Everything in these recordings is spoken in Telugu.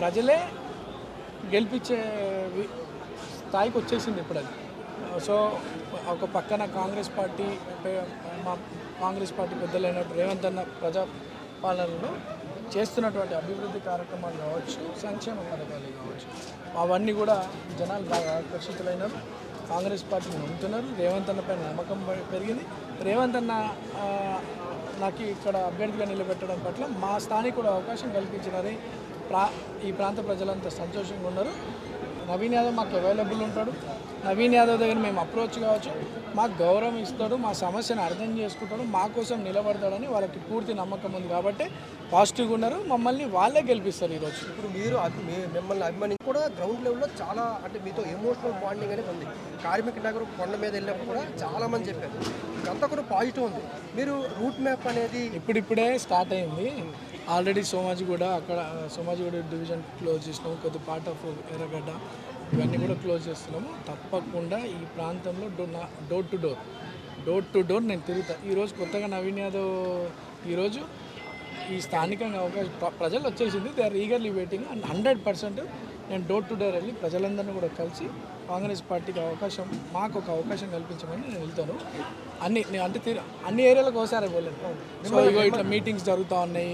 ప్రజలే గెలిపించే స్థాయికి వచ్చేసింది ఇప్పుడు అది. సో ఒక పక్కన కాంగ్రెస్ పార్టీ మా కాంగ్రెస్ పార్టీ పెద్దలైన రేవంత్ అన్న ప్రజా పాలనలో చేస్తున్నటువంటి అభివృద్ధి కార్యక్రమాలు కావచ్చు సంక్షేమ పథకాలు కావచ్చు అవన్నీ కూడా జనాలు బాగా ఆకర్షితులైనారు. కాంగ్రెస్ పార్టీని నమ్ముతున్నారు. రేవంత్ అన్న పైన నమ్మకం పెరిగింది. రేవంత్ అన్న నాకు ఇక్కడ అభ్యర్థిగా నిలబెట్టడం పట్ల మా స్థానికుడు అవకాశం కల్పించినది ప్రా ఈ ప్రాంత ప్రజలంతా సంతోషంగా ఉన్నారు. నవీన్ యాదవ్ మాకు అవైలబుల్ ఉంటాడు. నవీన్ యాదవ్ దగ్గర మేము అప్రోచ్ కావచ్చు. మాకు గౌరవం ఇస్తాడు మా సమస్యను అర్థం చేసుకుంటాడు మా కోసం నిలబడతాడని వాళ్ళకి పూర్తి నమ్మకం ఉంది కాబట్టి పాజిటివ్గా ఉన్నారు. మమ్మల్ని వాళ్ళే గెలిపిస్తారు ఈరోజు. ఇప్పుడు మీరు మిమ్మల్ని అభిమాని కూడా గ్రౌండ్ లెవెల్లో చాలా అంటే మీతో ఎమోషనల్ బాండింగ్ అనేది ఉంది. కార్మిక నగర్ కొండ మీద వెళ్ళినప్పుడు కూడా చాలా మంది చెప్పారు. ఇదంతా కూడా పాజిటివ్ ఉంది. మీరు రూట్ మ్యాప్ అనేది ఇప్పుడిప్పుడే స్టార్ట్ అయింది. ఆల్రెడీ సోమాజిగూడ అక్కడ సోమాజిగూడ డివిజన్ క్లోజ్ చేసినాము కొద్ది పార్ట్ ఆఫ్ ఎర్రగడ్డ. ఇవన్నీ కూడా క్లోజ్ చేస్తున్నాము. తప్పకుండా ఈ ప్రాంతంలో డో నా- door to door door to door నేను తిరుగుతా. ఈరోజు కొత్తగా నవీన్ యాదవ్ ఈరోజు ఈ స్థానికంగా అవకాశం ప్ర- ప్రజలు వచ్చేసింది. They are eagerly waiting and hundred percent నేను డోర్ టు డోర్ వెళ్ళి ప్రజలందరినీ కూడా కలిసి కాంగ్రెస్ పార్టీకి అవకాశం మాకు ఒక అవకాశం కల్పించమని నేను వెళ్తాను. అన్ని నేను అంటే తీరు అన్ని ఏరియాలకు ఒకసారి పోలేదు సో ఇగో ఇట్లా మీటింగ్స్ జరుగుతూ ఉన్నాయి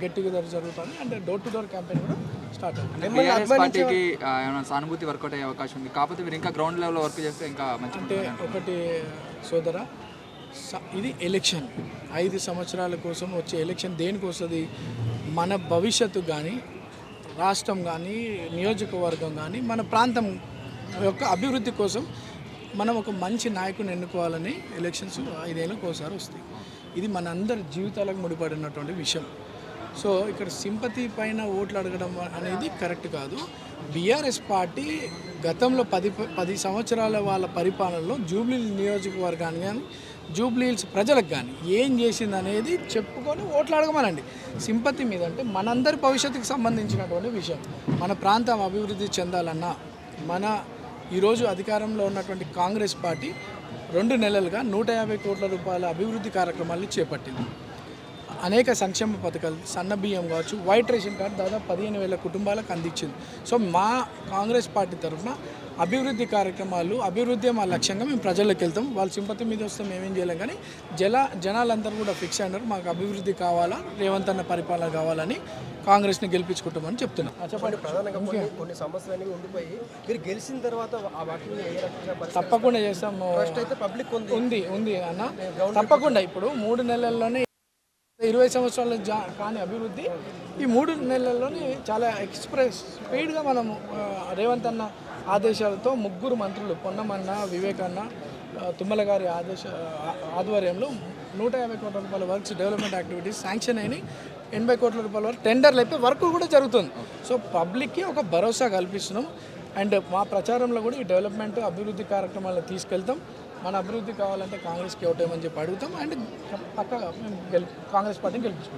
గెట్ టుగెదర్ జరుగుతూ ఉన్నాయి అంటే డోర్ టు డోర్ క్యాంపెయిన్ కూడా స్టార్ట్ అవుతుంది. పార్టీకి ఏమైనా సానుభూతి వర్కౌట్ అయ్యే అవకాశం ఉంది. కాకపోతే మీరు ఇంకా గ్రౌండ్ లెవెల్లో వర్క్ చేస్తే ఇంకా మంచి అంటే ఒకటి సోదర స- ఇది ఎలక్షన్ ఐదు సంవత్సరాల కోసం వచ్చే ఎలక్షన్ దేనికి వస్తుంది? మన భవిష్యత్తు కానీ రాష్ట్రం కానీ నియోజకవర్గం కానీ మన ప్రాంతం యొక్క అభివృద్ధి కోసం మనం ఒక మంచి నాయకుని ఎన్నుకోవాలని ఎలక్షన్స్ ఐదేళ్ళకి ఒకసారి వస్తాయి. ఇది మన అందరి జీవితాలకు ముడిపడినటువంటి విషయం. సో ఇక్కడ సింపతి పైన ఓట్లు అడగడం అనేది కరెక్ట్ కాదు. బీఆర్ఎస్ పార్టీ గతంలో పది పది సంవత్సరాల వాళ్ళ పరిపాలనలో జూబ్లీ నియోజకవర్గాన్ని కానీ జూబ్లీ హిల్స్ ప్రజలకు కానీ ఏం చేసింది అనేది చెప్పుకొని ఓట్లు అడగమనండి. సింపతి మీద అంటే మనందరి భవిష్యత్తుకు సంబంధించినటువంటి విషయం. మన ప్రాంతం అభివృద్ధి చెందాలన్నా మన ఈరోజు అధికారంలో ఉన్నటువంటి కాంగ్రెస్ పార్టీ రెండు నెలలుగా నూట యాభై కోట్ల రూపాయల అభివృద్ధి కార్యక్రమాలు చేపట్టింది. అనేక సంక్షేమ పథకాలు సన్న బియ్యం కావచ్చు వైట్ రేషన్ కార్డు దాదాపు పదిహేను వేల కుటుంబాలకు అందించింది. సో మా కాంగ్రెస్ పార్టీ తరఫున అభివృద్ధి కార్యక్రమాలు అభివృద్ధి మా లక్ష్యంగా మేము ప్రజల్లోకి వెళ్తాం. వాళ్ళ సింపతి మీద వస్తే మేమేం చేయలేం. కానీ జల జనాలందరూ కూడా ఫిక్స్ అయినారు మాకు అభివృద్ధి కావాలా రేవంత్ అన్న పరిపాలన కావాలని కాంగ్రెస్ని గెలిపించుకుంటామని చెప్తున్నాం. చెప్పండి. ప్రధానంగా కొన్ని సమస్యలు ఉండిపోయి మీరు గెలిచిన తర్వాత తప్పకుండా చేస్తాం అయితే పబ్లిక్ ఉంది. ఉంది అన్న. తప్పకుండా. ఇప్పుడు మూడు నెలల్లోనే ఇరవై సంవత్సరాల జా కాని అభివృద్ధి. ఈ మూడు నెలల్లోనే చాలా ఎక్స్ప్రెస్ స్పీడ్గా మనము రేవంత్ అన్న ఆదేశాలతో ముగ్గురు మంత్రులు పొన్నమన్న వివేకన్న తుమ్మల గారి ఆదేశ ఆధ్వర్యంలో నూట యాభై కోట్ల రూపాయల వర్క్స్ డెవలప్మెంట్ యాక్టివిటీస్ శాంక్షన్ అయినాయి. ఎనభై కోట్ల రూపాయల వరకు టెండర్లు అయితే వర్క్ కూడా జరుగుతుంది. సో పబ్లిక్కి ఒక భరోసా కల్పిస్తున్నాం. అండ్ మా ప్రచారంలో కూడా ఈ డెవలప్మెంట్ అభివృద్ధి కార్యక్రమాలను తీసుకెళ్తాం. మన అభివృద్ధి కావాలంటే కాంగ్రెస్కి ఓటేమని చెప్పి అడుగుతాం అండ్ పక్కగా మేము గెలి కాంగ్రెస్ పార్టీని గెలిపించుకుంటాం.